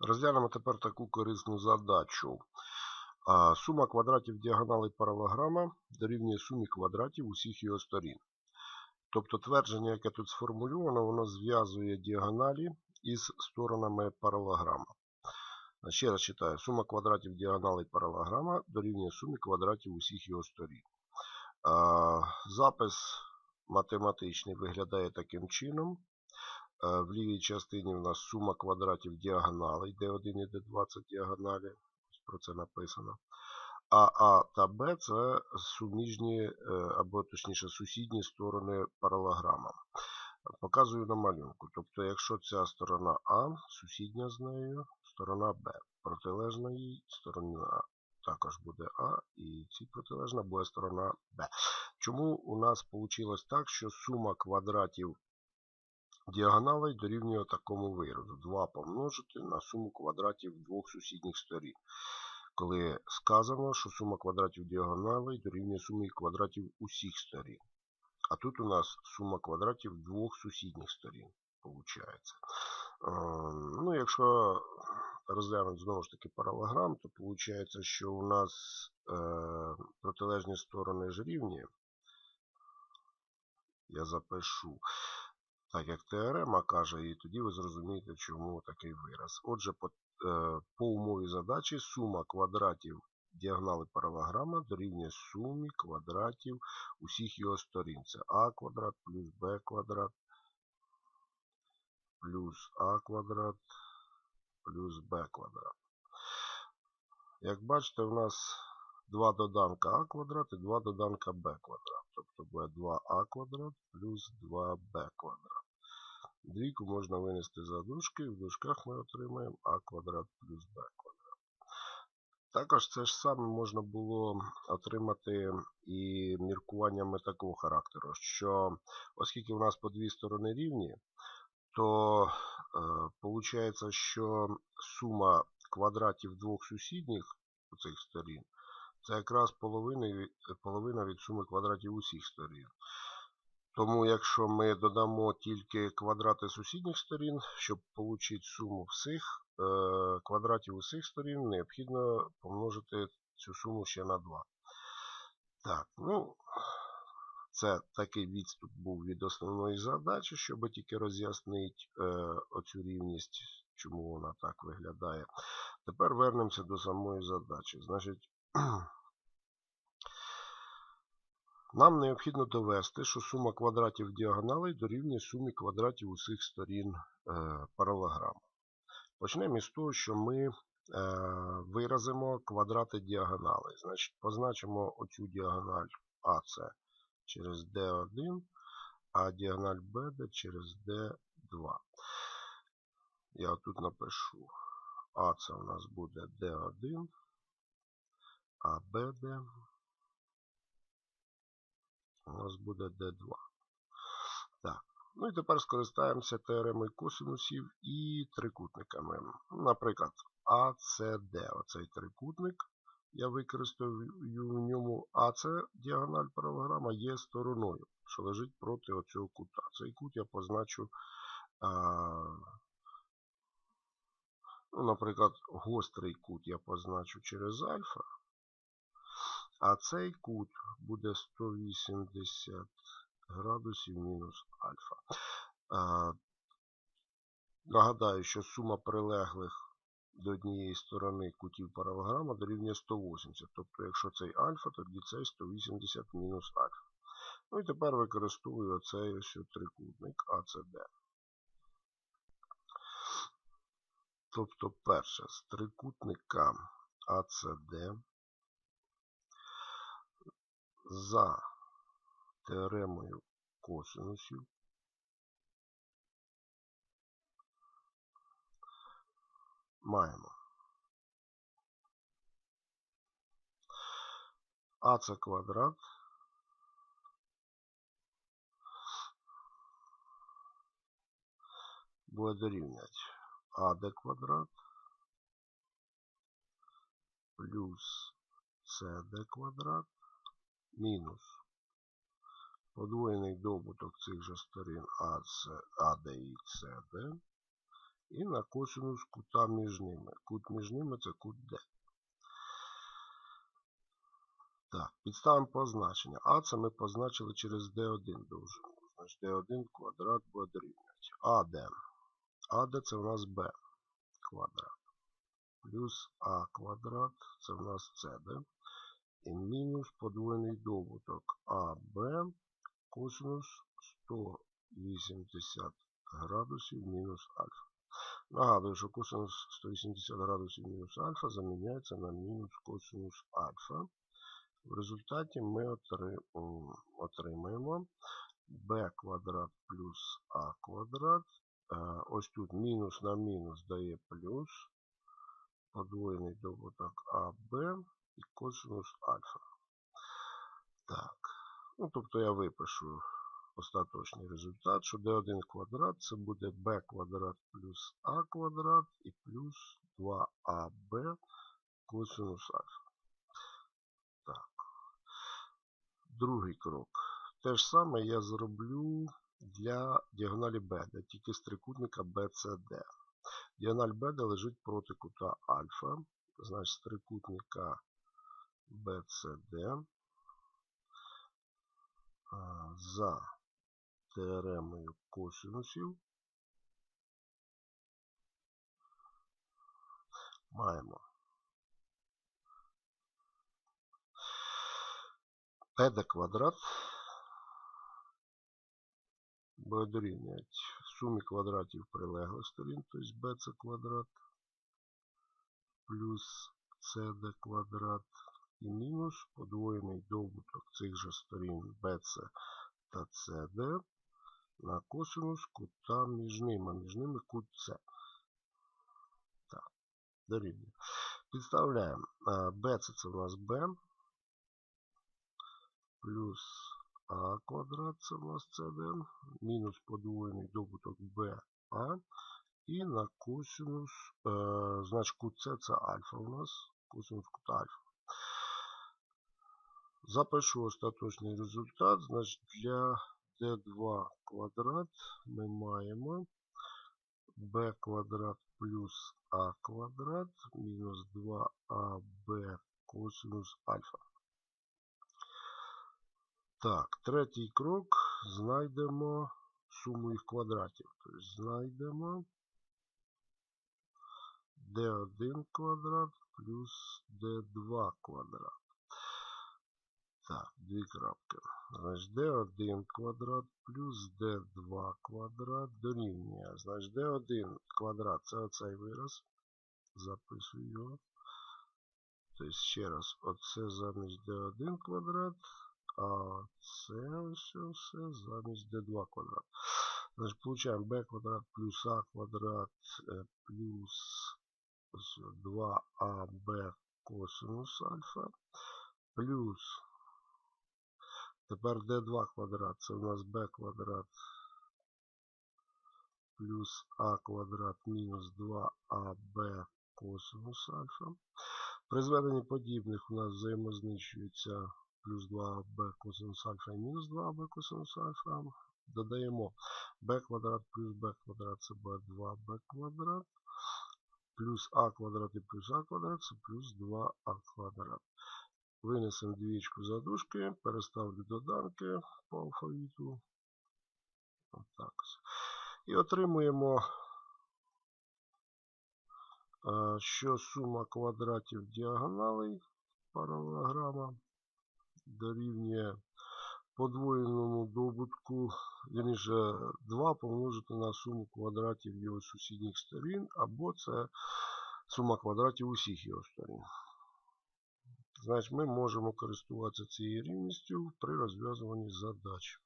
Розглянемо тепер таку корисну задачу. Сума квадратів діагоналей паралограма дорівнює сумі квадратів усіх його сторін. Тобто твердження, яке тут сформульовано, воно зв'язує діагоналі із сторонами паралограма. Ще раз читаю. Сума квадратів діагоналей паралограма дорівнює сумі квадратів усіх його сторін. Запис математичний виглядає таким чином. Е, В лівій частині в нас сума квадратів діагоналей, D1 і D2 це діагоналі. Ось Про це написано. А А та Б це суміжні, або точніше сусідні сторони паралограма. Показую на малюнку. Тобто, якщо ця сторона А, сусідня з нею, сторона Б. Протилежна їй сторона також буде А, і цій протилежна буде сторона Б. Чому у нас вийшло так, що сума квадратів діагоналей дорівнює такому виразу. 2 помножити на суму квадратів двох сусідніх сторін. Коли сказано, що сума квадратів діагоналей дорівнює сумі квадратів усіх сторін. А тут у нас сума квадратів двох сусідніх сторін. Получається. Е, Ну, якщо розглянути знову ж таки паралограм, то виходить, що у нас е, протилежні сторони ж рівні. Я запишу так як теорема каже, і тоді ви зрозумієте, чому такий вираз. Отже, по, е, по умові задачі сума квадратів діагонали паралограма дорівнює сумі квадратів усіх його сторін. Це а квадрат плюс b квадрат плюс а квадрат плюс b квадрат. Як бачите, у нас два доданка а квадрат і два доданка b квадрат. Тобто буде 2а квадрат плюс 2b квадрат. Двійку можна винести за дужки, і в дужках ми отримаємо а квадрат плюс b квадрат. Також це ж саме можна було отримати і міркуваннями такого характеру, що оскільки у нас по дві сторони рівні, то виходить, що сума квадратів двох сусідніх цих сторін це якраз половина від, суми квадратів усіх сторін. Тому якщо ми додамо тільки квадрати сусідніх сторін, щоб отримати суму всіх е, квадратів усіх сторін, необхідно помножити цю суму ще на 2. Так, ну, це такий відступ був від основної задачі, щоб тільки роз'яснити е, оцю рівність, чому вона так виглядає. Тепер вернемося до самої задачі. Значить, нам необхідно довести, що сума квадратів діагоналей дорівнює сумі квадратів усіх сторін е, паралограму. Почнемо із того, що ми е, виразимо квадрати діагоналей. Значить, позначимо оцю діагональ АС через D1, а діагональ BD через D2. Я тут напишу АС у нас буде D1, а BD у нас буде D2. Так. Ну і тепер скористаємося теоремою косинусів і трикутниками. Наприклад, ACD. Оцей трикутник. Я використовую в ньому АЦ діагональ паралограма є стороною, що лежить проти оцього кута. Цей кут я позначу, а, ну, наприклад, гострий кут я позначу через альфа. А цей кут буде 180 градусів мінус альфа. А, Нагадаю, що сума прилеглих до однієї сторони кутів паралограма дорівнює 180. Тобто, якщо цей альфа, тоді цей 180 мінус альфа. Ну і тепер використовую оцей ось трикутник АЦД. Тобто, перше, з трикутника АЦД за теоремою косинусів маємо. А це квадрат. Буде дорівнювати АД квадрат. Плюс СД квадрат мінус подвоєний добуток цих же сторін АД і СД і на косинус кута між ними. Кут між ними це кут D. Так, підставимо позначення. А це ми позначили через D1 довжину. Значить D1 квадрат буде дорівнювати. АД. АД це у нас B квадрат. Плюс А квадрат це у нас CD. Мінус подвоєний добуток АБ косинус 180 градусів мінус альфа. Нагадую, що косинус 180 градусів мінус альфа заміняється на мінус косинус альфа. В результаті ми отримаємо b квадрат плюс а квадрат. Е, ось тут мінус на мінус дає плюс. Подвоєний добуток АБ і косинус альфа. Так. Ну, тобто я випишу остаточний результат, що d1 квадрат це буде b квадрат плюс а квадрат і плюс 2аб косинус альфа. Так. Другий крок. Те ж саме я зроблю для діагоналі BD, тільки з трикутника BCD. Діагональ BD лежить проти кута альфа. Значить, з трикутника BCD за теоремою косинусів маємо PD квадрат. Дорівнювати сумі квадратів прилеглих сторін, тобто BC квадрат плюс CD квадрат і мінус подвоєний добуток цих же сторін BC та CD на косинус кута між ними, між ними кут С. Так, дорівнює. Підставляємо BC це у нас B плюс А квадрат це у нас CD, мінус подвоєний добуток BA і на косинус, е, значить кут С це альфа у нас, косинус кута альфа. Запишу остаточний результат. Значить, для d2 квадрат ми маємо b квадрат плюс а квадрат мінус 2аб косинус альфа. Так, третій крок знайдемо суму їх квадратів. Тобто знайдемо d1 квадрат плюс d2 квадрат. Так, дві крапки. Значить, d1 квадрат плюс d2 квадрат дорівнює. Значить, d1 квадрат це оцей вираз. Записую його. Тобто, ще раз, оце замість d1 квадрат, а це все, все замість d2 квадрат. Значить, получаємо b квадрат плюс а квадрат е, плюс 2аб косинус альфа плюс Тепер d2 квадрат. Це у нас b квадрат плюс а квадрат мінус 2аб косинус альфа. При зведенні подібних у нас взаємознищується плюс 2аб косинус альфа і мінус 2аб косинус альфа. Додаємо b квадрат плюс b квадрат це буде 2b квадрат. Плюс а квадрат і плюс а квадрат це плюс 2а квадрат. Винесемо двічку за дужки, переставлю доданки по алфавіту. Отак. І отримуємо, що сума квадратів діагоналей паралелограма дорівнює подвоєному добутку, вірніше 2 помножити на суму квадратів його сусідніх сторін, або це сума квадратів усіх його сторін. Значить, ми можемо користуватися цією рівністю при розв'язуванні задач.